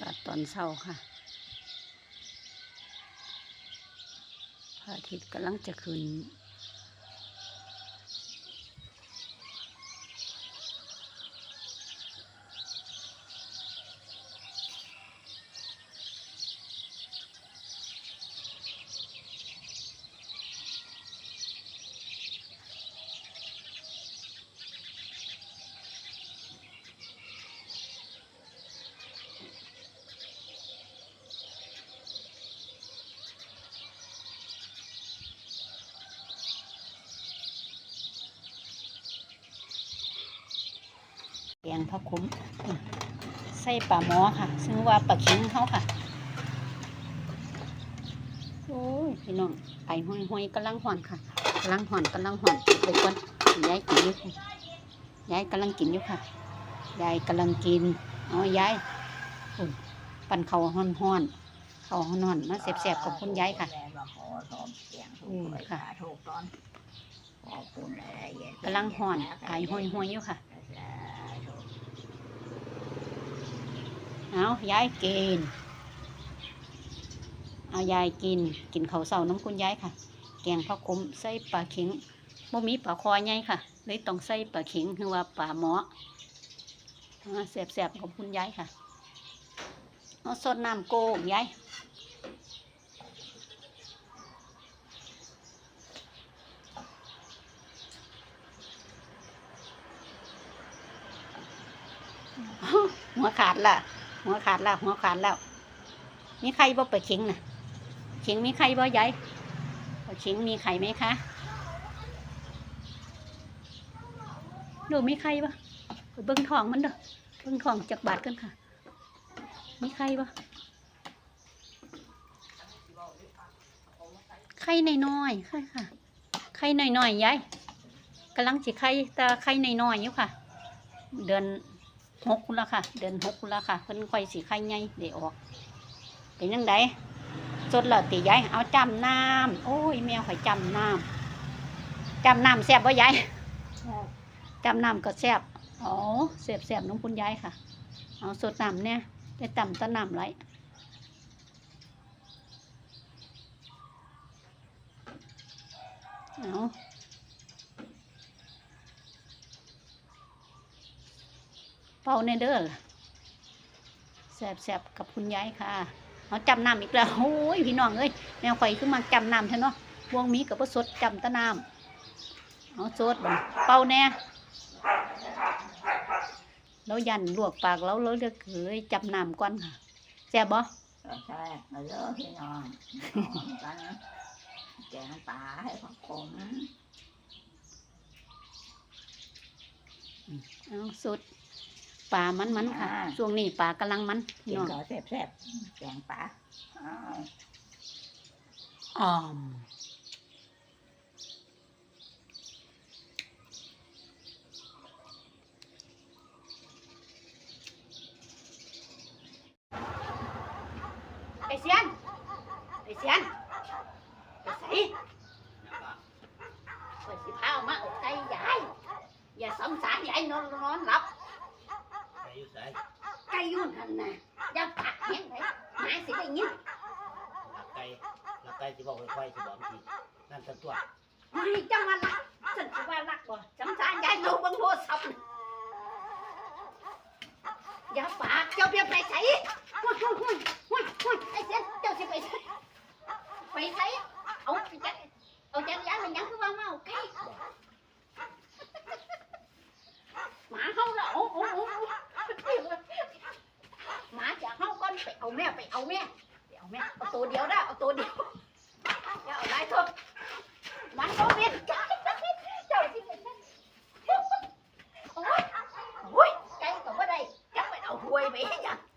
กาศตอนเช้าค่ะพระอาทิตย์กำลังจะขึ้น งผักขมใส่ปลาหมอค่ะ ซึ่งว่าปลาเข็งเขาค่ะ โอ้ยพี่น้องไอห้อยห้อยๆกำลังห่อนค่ะกำลังห่อนกำลังห่อนไปก่อนยายกินอยู่ค่ะยายกำลังกินอยู่ค่ะยายกำลังกินเอายายอุ่นปั่นเขาวห่อนห่อนๆเขาวห่อนห่อนๆมาเสียบๆกับคุณยายค่ะอืมค่ะถูกตอนขอบคุณอะไรเย็นกำลังห่อนไอห้อยห้อยๆอยู่ค่ะ เอายายกินเอายายกิน กินข้าวเสาน้ำคุณยายค่ะ แกงผักขมใส่ปลาเข็งบ่มีปลาคอใหญ่ค่ะเลยต้องใส่ปลาเข็งคือว่าปลาหมอแสบๆของคุณยายค่ะเอาสดน้ำโกงยายหัวขาดล่ะ หัวขาดและหัวขาดแล้ว มีใครบ่เปิดเข็งนะเข็งมีใครบ่ยายเข็งมีไข่ไหมคะดูมีใครบ่ไปเบิ้งทองมันเด้อเบิ้งทองจากบาทกันค่ะ มีใครบ่ไข่น้อยๆค่ค่ะ ไข่น้อยๆยายกำลังสิไข่แต่ไข่น้อยๆอยู่ค่ะ เดือน หกคุณละค่ะ เดือนหกคุณละค่ะ เพิ่นค่อยสีไข่ใหญ่เดี๋ยวออก เป็นยังไงสดและตียายเอาจำน้ำโอ้ยแมวข่อยจำน้ำจำน้ำแซ่บบ่ยายจำน้ำก็แซ่บอ๋อแซ่บแซ่บน้องคุณยายค่ะ เอาสดน้ำเนี่ยได้ต่ำต้นน้ำไรเอา เป่าในเด้อล่ะแซ่บแซ่บกับคุณยายค่ะเอาจำน้ำอีกแล้วโอ้ยพี่น้องเอ้ยแมวข่อยขึ้นมาจำน้ำเถอะเนาะวงมีกับว่าสดจำแตะน้ำเอาสดบ่เป่าแน่แล้วยันลวกปากแล้วแล้วเลือกเลยจำน้ำก่อนค่ะแซ่บบ่ใช่มาเยอะพี่น้องกันแกงปลาให้ผักขมเอาสุด ปลามันมันค่ะช่วงนี้ปลากำลังมันพี่กินน้องข้าวแซ่บๆแกงปลาอ้าวอ่อมไปเสียนไปเสียนไปใส่ไปสิพาเอามาเอาไก่ยายอย่าสงสารยายนอนนอนหลับไป อยู่ไสไก่อยุ่นหันน่ะอย่าผักแห้งเลยหมาสิได้ยินลักไก่ลักไก่สิบอกค่อยๆสิบอกทีนั่นตันตัวไม่จะมาลักฉันจะว่าลักบ่สงสารยายเราเบังโทรศัพท์อย่าปากเจ้าเพียไปใส่หุ้ยหุ้ยหุ้ยหุ้ยหุ้ยไอ้เสียนเจ้าสิไปใส่ไปใส่เอาไปจักเอาจักรยานมันยังคือว่าเมาไก่หมาเฮาละโอ้โอ้โอ้หมาจะเฮาก่อนไปเอาแม่ไปเอาแม่ไปเอาแม่เอา ตัวเดียวได้เอาตัวเดียวอย่าเอาหลายตัวมันก็เป็นไก่เจ้าสิเป็นไก่โอ้ยโอ้ยไก่ก็บ่ได้จักไปเอาถ้วยไปให้จังขึ้นมาเอาไก่